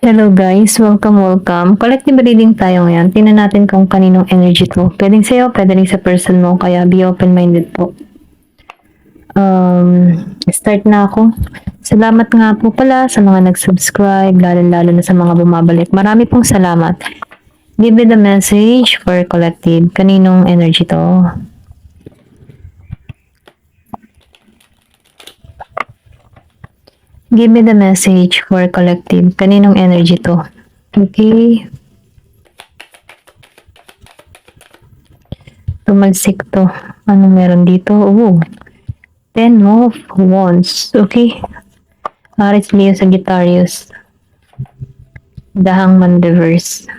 Hello guys, welcome, welcome. Collective reading tayo ngayon. Tingnan natin kung kaninong energy to. Pwedeng sa'yo, pwede rin sa person mo, kaya be open-minded po. Um, start na ako. Salamat nga po pala sa mga nag-subscribe, lalo-lalo na sa mga bumabalik. Marami pong salamat. Give me the message for collective. Kaninong energy to? Give me the message for collective. Kaninong energy to? Okay. Tumalsik to. Ano meron dito? Oh. Ten of Wands. Okay. Aris Leo Sagittarius. Dahang Mandiverse.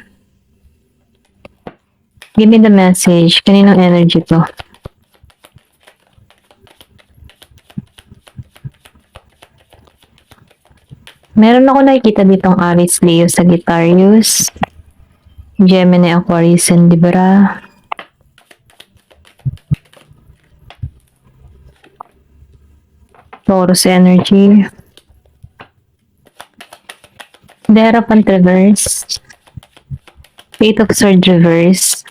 Give me the message. Kaninong energy to? Meron ako nakikita ditong Aries, Leo, Sagittarius, Gemini, Aquarius, and Libra. Taurus energy. The Hierophant reverse. Eight of Swords reverse.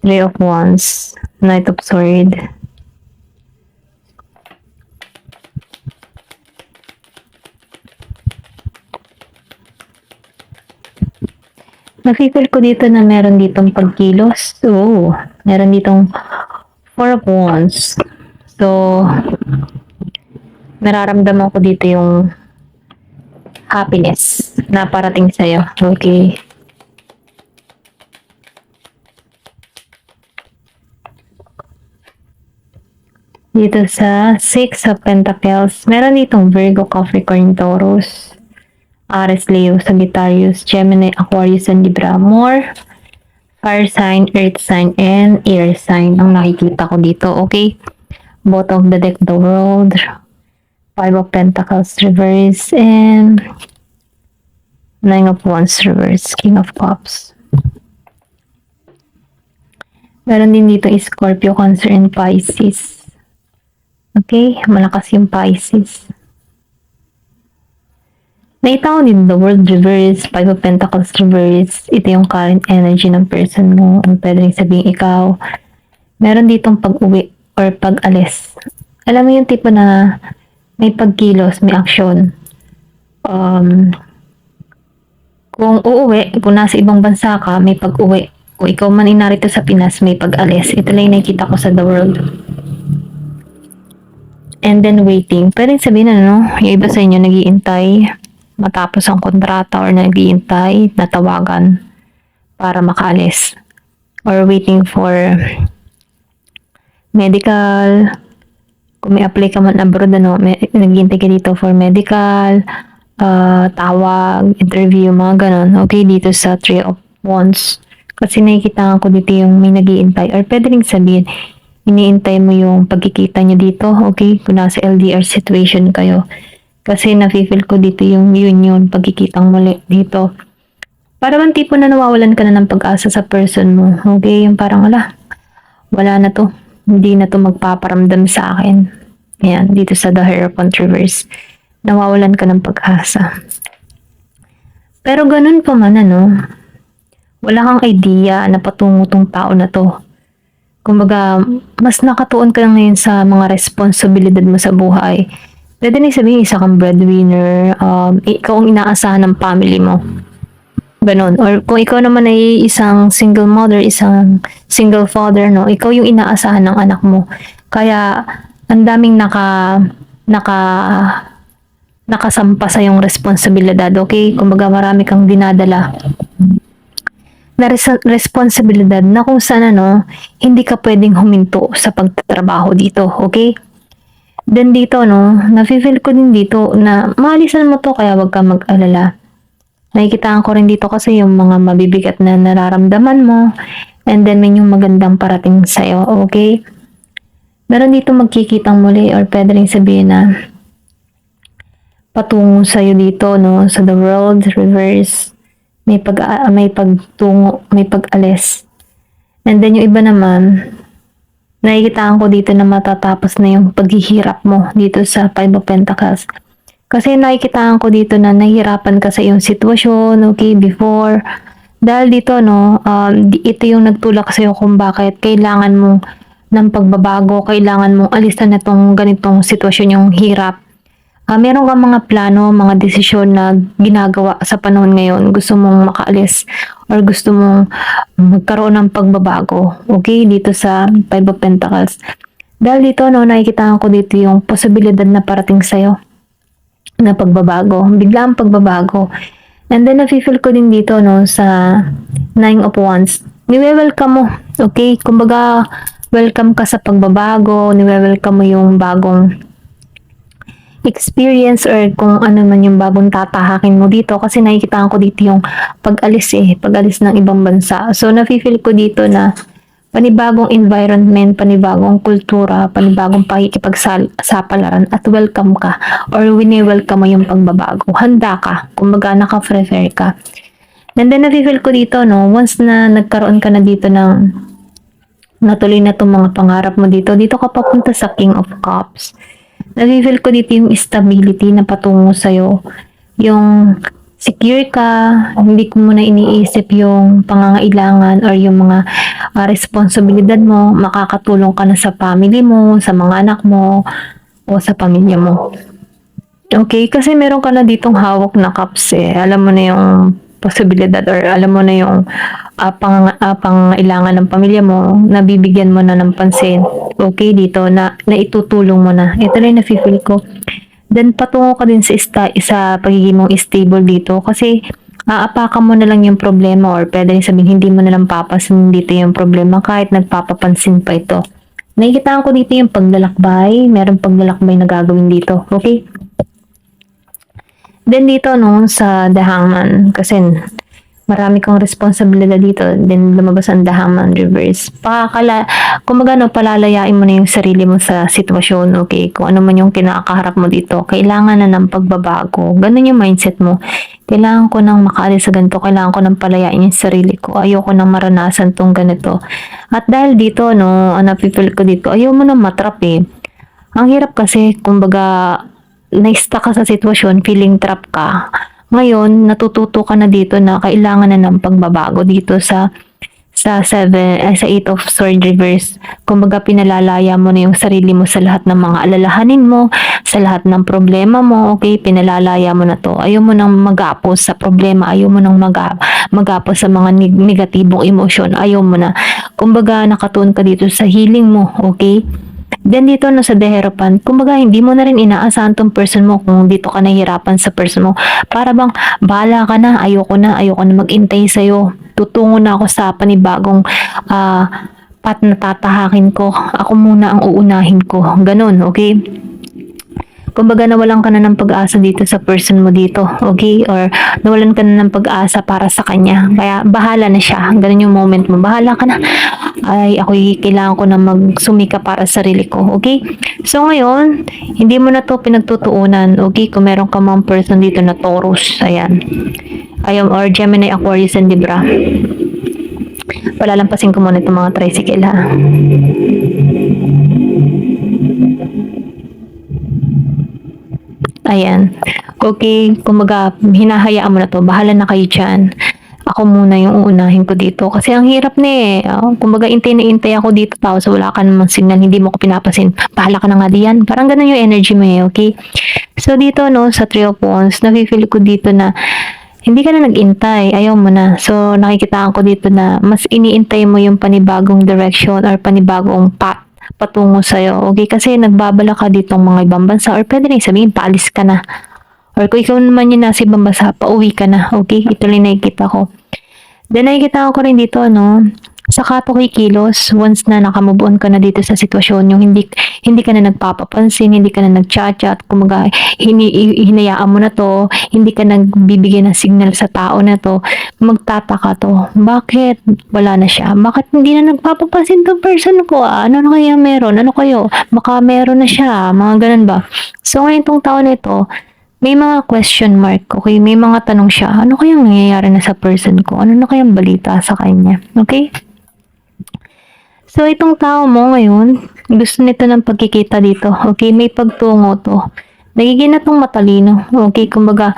Three of Wands. Knight of Sword. Nakikil ko dito na meron ditong pagkilos. Oo, meron ditong four of wands. So, nararamdaman ko dito yung happiness na parating sa'yo. Okay. Dito sa Six of Pentacles, meron ditong Virgo, Capricorn, Taurus. Aries, Leo, Sagittarius, Gemini, Aquarius, and Libra. More fire sign, earth sign, and air sign ang nakikita ko dito. Okay? Both of the deck, the world, five of pentacles reverse, and nine of wands reverse, king of cups. Meron din dito Scorpio, Cancer, and Pisces. Okay? Malakas yung Pisces. Nakita ko din the world reverse, five of pentacles reverse. Ito yung current energy ng person mo. Ang pwede rin sabihin ikaw. Meron ditong pag-uwi or pag-alis. Alam mo yung tipo na may pagkilos, may action. Um, kung uuwi, kung nasa ibang bansa ka, may pag-uwi. Kung ikaw man inarito sa Pinas, may pag-alis. Ito lang yung nakikita ko sa the world. And then waiting. Pwede sabihin na, no? Yung iba sa inyo nagiintay matapos ang kontrata or naghihintay, natawagan para makaalis. Or waiting for medical, kung may apply ka man abroad, ano, naghihintay ka dito for medical, uh, tawag, interview, mga ganon. Okay, dito sa Three of Wands. Kasi nakikita ko dito yung may naghihintay. Or pwede rin sabihin, iniintay mo yung pagkikita nyo dito, okay? Kung nasa LDR situation kayo. Kasi nafe-feel ko dito yung union, pagkikitang muli dito. Para bang tipo na nawawalan ka na ng pag-asa sa person mo. Okay, yung parang ala, wala na to. Hindi na to magpaparamdam sa akin. Ayan, dito sa The Hierophant Reverse. Nawawalan ka ng pag-asa. Pero ganun pa man, ano, wala kang idea na patungo tong tao na to. Kumbaga, mas nakatuon ka ngayon sa mga responsibilidad mo sa buhay. Pwede na sabihin, isa kang breadwinner, um, ikaw ang inaasahan ng family mo. Ganon. Or kung ikaw naman ay isang single mother, isang single father, no, ikaw yung inaasahan ng anak mo. Kaya, ang daming naka, naka, nakasampa sa yung responsibilidad, okay? Kumbaga marami kang dinadala na res- responsibilidad na kung saan ano, hindi ka pwedeng huminto sa pagtatrabaho dito, okay? Then dito, no, nafe-feel ko din dito na maalisan mo to kaya wag ka mag-alala. Nakikitaan ko rin dito kasi yung mga mabibigat na nararamdaman mo and then may yung magandang parating sa'yo, okay? Meron dito magkikitang muli or pwede rin sabihin na patungo sa'yo dito, no, sa the world, reverse, may pag may pagtungo, may pag-alis. And then yung iba naman, nakikitaan ko dito na matatapos na yung paghihirap mo dito sa Five of Pentacles. Kasi nakikitaan ko dito na nahihirapan ka sa iyong sitwasyon, okay, before. Dahil dito, no, di- ito yung nagtulak sa'yo kung bakit kailangan mong ng pagbabago, kailangan mong alisan na itong ganitong sitwasyon yung hirap. Ah, meron kang mga plano, mga desisyon na ginagawa sa panahon ngayon. Gusto mong makaalis or gusto mong magkaroon ng pagbabago. Okay? Dito sa Five of Pentacles. Dahil dito, no, nakikita ko dito yung posibilidad na parating sa'yo na pagbabago. Bigla ang pagbabago. And then, nafe-feel ko din dito, no, sa Nine of Wands. Niwe-welcome mo. Okay? Kumbaga, welcome ka sa pagbabago. Niwe-welcome mo yung bagong experience or kung ano man yung bagong tatahakin mo dito kasi nakikita ko dito yung pag-alis eh, pag-alis ng ibang bansa. So, nafe-feel ko dito na panibagong environment, panibagong kultura, panibagong pakikipagsapalaran at welcome ka or wini-welcome mo yung pagbabago. Handa ka, kumbaga naka-prepare ka. And then, nafe-feel ko dito, no, once na nagkaroon ka na dito ng natuloy na itong mga pangarap mo dito, dito ka papunta sa King of Cups. Nafe-feel ko dito yung stability na patungo sa'yo. Yung secure ka, hindi ko muna iniisip yung pangangailangan or yung mga ah, responsibilidad mo, makakatulong ka na sa family mo, sa mga anak mo, o sa pamilya mo. Okay, kasi meron ka na ditong hawak na cups eh. Alam mo na yung posibilidad or alam mo na yung uh, pang, ah, pangailangan ng pamilya mo, nabibigyan mo na ng pansin. Okay, dito na, na itutulong mo na. Ito na yung nafe-feel ko. Then, patungo ka din sa, ista, sa pagiging mong stable dito kasi aapakan mo na lang yung problema or pwede rin sabihin hindi mo na lang papasin dito yung problema kahit nagpapapansin pa ito. Nakikita ko dito yung paglalakbay. Meron paglalakbay na gagawin dito. Okay? Then dito no sa The kasi marami kang responsibilidad dito. Then lumabas ang The Hangman reverse. Pakakala, kumbaga no, palalayain mo na yung sarili mo sa sitwasyon, okay? Kung ano man yung kinakaharap mo dito, kailangan na ng pagbabago. Ganun yung mindset mo. Kailangan ko nang makaalis sa ganito. Kailangan ko nang palayain yung sarili ko. Ayoko nang maranasan tong ganito. At dahil dito, no, napipil ko dito, ayaw mo nang matrap eh. Ang hirap kasi, kumbaga, na-stuck ka sa sitwasyon, feeling trap ka. Ngayon, natututo ka na dito na kailangan na ng pagbabago dito sa sa 7 eh, sa 8 of sword reverse. Kumbaga pinalalaya mo na yung sarili mo sa lahat ng mga alalahanin mo, sa lahat ng problema mo, okay? Pinalalaya mo na to. Ayaw mo nang magapos sa problema, ayaw mo nang mag magapos sa mga neg- negatibong emosyon, ayaw mo na. Kumbaga nakatuon ka dito sa healing mo, okay? Then dito no sa Deherapan, kumbaga hindi mo na rin inaasahan tong person mo kung dito ka nahihirapan sa person mo. Para bang bahala ka na, ayoko na, ayoko na mag-intay sa'yo. Tutungo na ako sa panibagong ah pat na tatahakin ko. Ako muna ang uunahin ko. Ganun, okay? Kumbaga nawalan ka na ng pag-asa dito sa person mo dito, okay? Or nawalan ka na ng pag-asa para sa kanya. Kaya bahala na siya. Ganun yung moment mo. Bahala ka na. Ay, ako kailangan ko na magsumika para sa sarili ko, okay? So ngayon, hindi mo na to pinagtutuunan, okay? Kung meron ka mga person dito na Taurus, ayan. Ayun, or Gemini, Aquarius, and Libra. Palalampasin ko muna itong mga tricycle, ha? Ayan. Okay, kumaga, hinahayaan mo na to. Bahala na kayo dyan. Ako muna yung uunahin ko dito. Kasi ang hirap na eh. Oh, kumbaga, intay na intay ako dito tao. So, wala ka namang signal. Hindi mo ko pinapasin. Bahala ka na nga diyan. Parang ganun yung energy mo eh. Okay? So, dito no, sa Three of Wands, nafe-feel ko dito na hindi ka na nag-intay. Ayaw mo na. So, nakikitaan ko dito na mas iniintay mo yung panibagong direction or panibagong path patungo sa'yo. Okay? Kasi nagbabala ka ditong mga ibang bansa or pwede rin sabihin, paalis ka na. Or kung ikaw naman yung nasa ibang bansa, pauwi ka na. Okay? Ito lang nakikita ko. Then nakikita ko rin dito, no? Saka to kay kilos, once na nakamove on ka na dito sa sitwasyon, yung hindi, hindi ka na nagpapapansin, hindi ka na nagchat-chat, kumaga, hini, hinayaan mo na to, hindi ka nagbibigay ng signal sa tao na to, magtataka to, bakit wala na siya? Bakit hindi na nagpapapansin to person ko? Ah? Ano na kaya meron? Ano kayo? Baka meron na siya, mga ganun ba? So ngayon tong taon na ito, may mga question mark, okay? May mga tanong siya, ano kayang nangyayari na sa person ko? Ano na kayang balita sa kanya? Okay? So, itong tao mo ngayon, gusto nito ng pagkikita dito. Okay, may pagtungo to. Nagiging na tong matalino. Okay, kumbaga,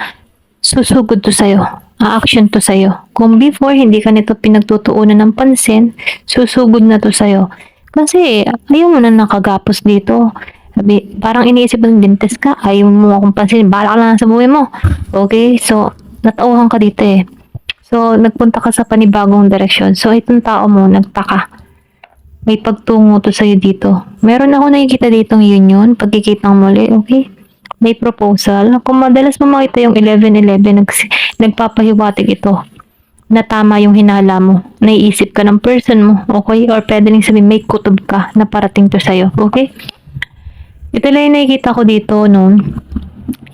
susugod to sa'yo. A-action to sa'yo. Kung before, hindi ka nito pinagtutuunan ng pansin, susugod na to sa'yo. Kasi, ayaw mo na nakagapos dito. Sabi, parang iniisip mo, dentist ka, ayaw mo akong pansin, bahala ka lang sa buhay mo. Okay, so, natauhan ka dito eh. So, nagpunta ka sa panibagong direksyon. So, itong tao mo, nagtaka. May pagtungo to sa'yo dito. Meron ako nakikita ditong union, pagkikitang muli, okay? May proposal. Kung madalas mo makita yung 11-11, nag, nagpapahiwatig ito na tama yung hinala mo. Naiisip ka ng person mo, okay? Or pwede rin sabihin, may kutob ka na parating to sa'yo, okay? Ito lang yung nakikita ko dito, no?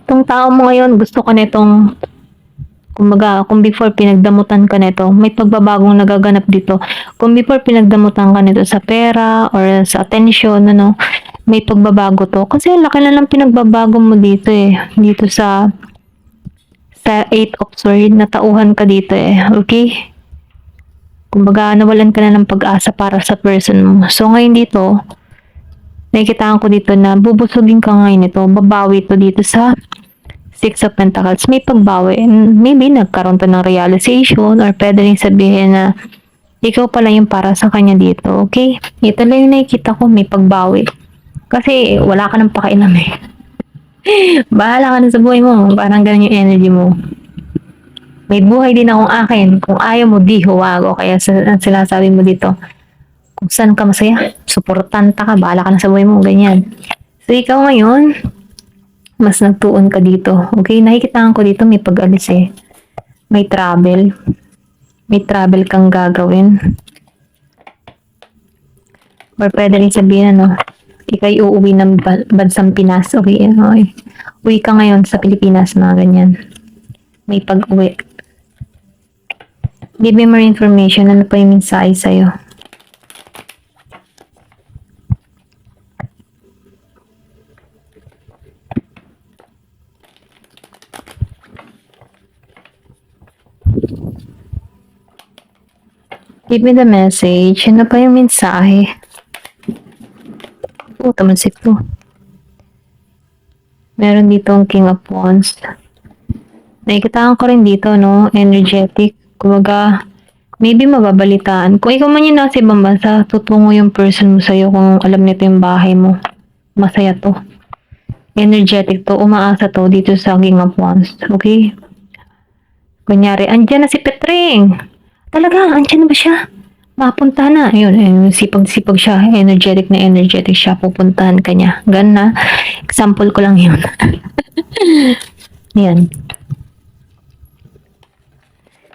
Itong tao mo ngayon, gusto ka nitong Kumbaga, kung before pinagdamutan ka nito, may pagbabagong nagaganap dito. Kung before pinagdamutan ka nito sa pera or sa attention, ano, may pagbabago to. Kasi laki na lang pinagbabago mo dito eh. Dito sa sa 8 of sword, natauhan ka dito eh. Okay? Kumbaga, nawalan ka na ng pag-asa para sa person mo. So, ngayon dito, nakikitaan ko dito na bubusugin ka ngayon ito. Babawi to dito sa Six of Pentacles, may pagbawi. And maybe nagkaroon to ng realization or pwede rin sabihin na ikaw pala yung para sa kanya dito, okay? Ito lang yung nakikita ko, may pagbawi. Kasi wala ka nang pakialam eh. Bahala ka na sa buhay mo. Parang ganun yung energy mo. May buhay din akong akin. Kung ayaw mo, di huwag. O kaya ang sinasabi mo dito, kung saan ka masaya, suportanta ka, bahala ka na sa buhay mo, ganyan. So, ikaw ngayon, mas nagtuon ka dito. Okay, nakikitaan ko dito may pag-alis eh. May travel. May travel kang gagawin. Or pwede rin sabihin ano, ikay uuwi ng ba- bansang Pinas. Okay, okay. Uwi ka ngayon sa Pilipinas, mga ganyan. May pag-uwi. Give me more information. Ano pa yung mensahe sa'yo? Give me the message. Ano pa yung mensahe? Oh, tamansik to. Meron dito ang King of Wands. Nakikitaan ko rin dito, no? Energetic. Kumaga, maybe mababalitaan. Kung ikaw man yung nasa ibang bansa, tutungo yung person mo sa'yo kung alam nito yung bahay mo. Masaya to. Energetic to. Umaasa to dito sa King of Wands. Okay? Kunyari, andyan na si Petring. Talaga, andyan na ba siya? Mapunta na. Ayun, ayun sipag-sipag siya. Energetic na energetic siya. Pupuntahan ka niya. Gan na. Example ko lang yun. Yan.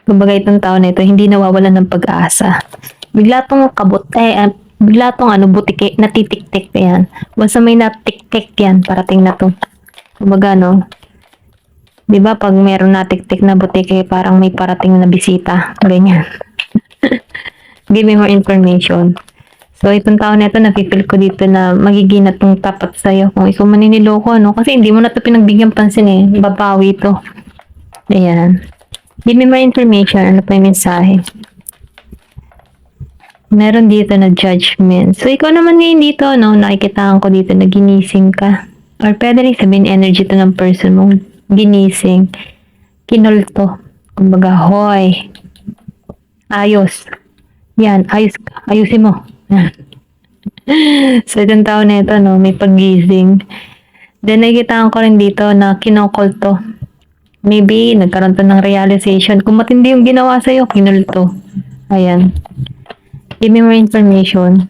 Kumbaga itong tao na ito, hindi nawawalan ng pag-asa. Bigla tong kabot, eh, ah, bigla tong ano, butike, natitik-tik yan. Basta may natik-tik yan, parating na to. Kumbaga, no, Di ba pag meron natik-tik na butike, parang may parating na bisita. Ganyan. Give me more information. So, itong tao na ito, napipil ko dito na magiging na itong tapat sa'yo. Kung ikaw maniniloko, no? Kasi hindi mo na ito pinagbigyan pansin eh. Babawi ito. Ayan. Give me more information. Ano pa yung mensahe? Meron dito na judgment. So, ikaw naman ngayon dito, no? Nakikitaan ko dito na ginising ka. Or pwede rin sabihin energy to ng person mo. Ginising. Kinulto. Kumbaga, hoy. Ayos. Yan, ayos. Ayusin mo. So, itong tao na ito, no? May pagising. Then, nakikitaan ko rin dito na kinokol to. Maybe, nagkaroon to ng realization. Kung matindi yung ginawa sa'yo, kinulto. Ayan. Give me more information.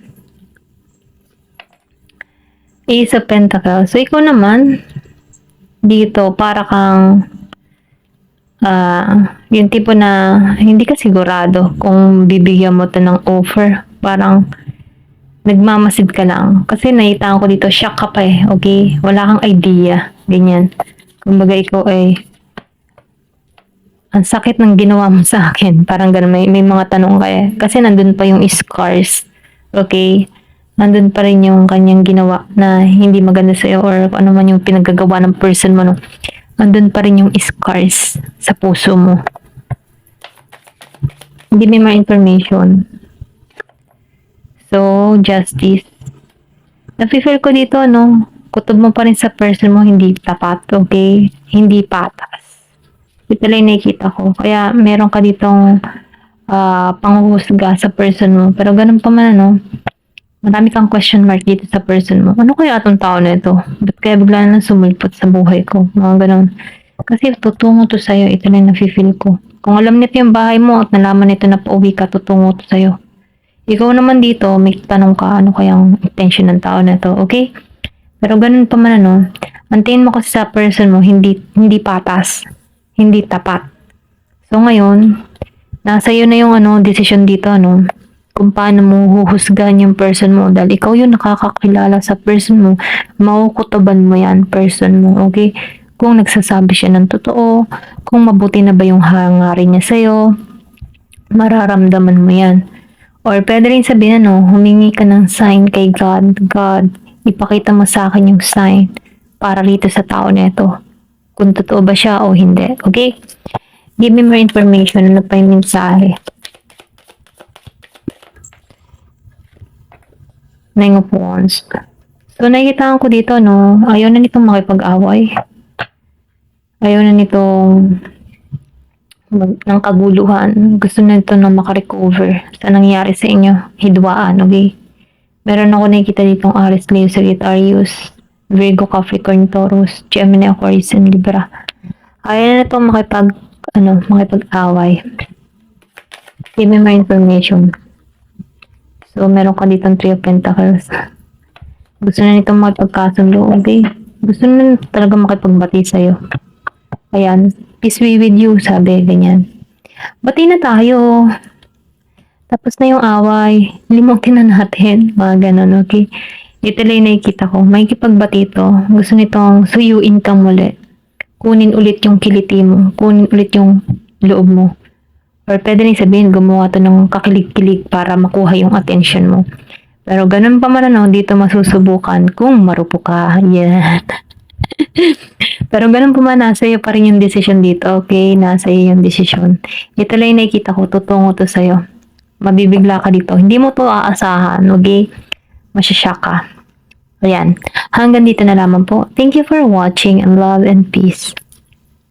Ace of Pentacles. So, ikaw naman, dito, para kang, ah, yung tipo na, hindi ka sigurado kung bibigyan mo to ng offer. Parang, nagmamasid ka lang. Kasi naitaan ko dito, shock ka pa eh, okay? Wala kang idea. Ganyan. Kumbaga, ikaw ay, ang sakit ng ginawa mo sa akin. Parang ganun, may, may mga tanong ka eh. Kasi nandun pa yung scars. Okay? Nandun pa rin yung kanyang ginawa na hindi maganda sa'yo or ano man yung pinagagawa ng person mo. No? Nandun pa rin yung scars sa puso mo. Give me more information. So, justice. Nafe-feel ko dito, no? kutob mo pa rin sa person mo hindi tapat, okay? Hindi patas. Ito lang nakikita ko. Kaya meron ka ditong ah panghuhusga sa person mo. Pero ganun pa man ano, marami kang question mark dito sa person mo. Ano kaya atong tao na ito? Ba't kaya bigla na lang sumulpot sa buhay ko? Mga ganun. Kasi tutungo to sa'yo. Ito lang yung nafe-feel ko. Kung alam nito yung bahay mo at nalaman nito na pauwi ka, tutungo to sa'yo. Ikaw naman dito, may tanong ka, ano kayang intention ng tao na to, okay? Pero ganun pa man ano, antayin mo kasi sa person mo, hindi, hindi patas, hindi tapat. So ngayon, nasa iyo na yung ano, decision dito, ano, kung paano mo huhusgahan yung person mo dahil ikaw yung nakakakilala sa person mo, makukutoban mo yan, person mo, okay? Kung nagsasabi siya ng totoo, kung mabuti na ba yung hangarin niya sa'yo, mararamdaman mo yan. Or pwede rin sabihin, ano, humingi ka ng sign kay God. God, ipakita mo sa akin yung sign para rito sa tao na ito. Kung totoo ba siya o hindi. Okay? Give me more information. Ano pa yung mensahe? Nine of Wands. So, nakikita ko dito, no, ayaw na nitong makipag-away. Ayaw na nitong ng kaguluhan. Gusto na ito na makarecover sa nangyari sa inyo. Hidwaan, okay? Meron ako nakikita ditong Aries, Leo, Sagittarius, Virgo, Capricorn, Taurus, Gemini, Aquarius, and Libra. Ayaw na ito makipag, ano, makipag-away. Give me more information. So, meron ka ditong Three of Pentacles. Gusto na nitong makipagkasundo, okay? Gusto na talaga makipagbati sa'yo. Ayan, peace be with you, sabi, ganyan. Bati na tayo. Tapos na yung away. Limutin na natin. Mga ganun, okay? Ito lang nakikita ko. May kipagbati to. Gusto nitong suyuin kang muli. Kunin ulit yung kiliti mo. Kunin ulit yung loob mo. Or pwede rin sabihin, gumawa to ng kakilig-kilig para makuha yung attention mo. Pero ganun pa man ano, dito masusubukan kung marupo ka. Yan. Pero ganun po man, nasa iyo pa rin yung decision dito, okay? Nasa iyo yung decision. Ito lang yung nakikita ko, tutungo to sa'yo. Mabibigla ka dito. Hindi mo to aasahan, okay? Masyashock ka. Ayan. Hanggang dito na lamang po. Thank you for watching and love and peace.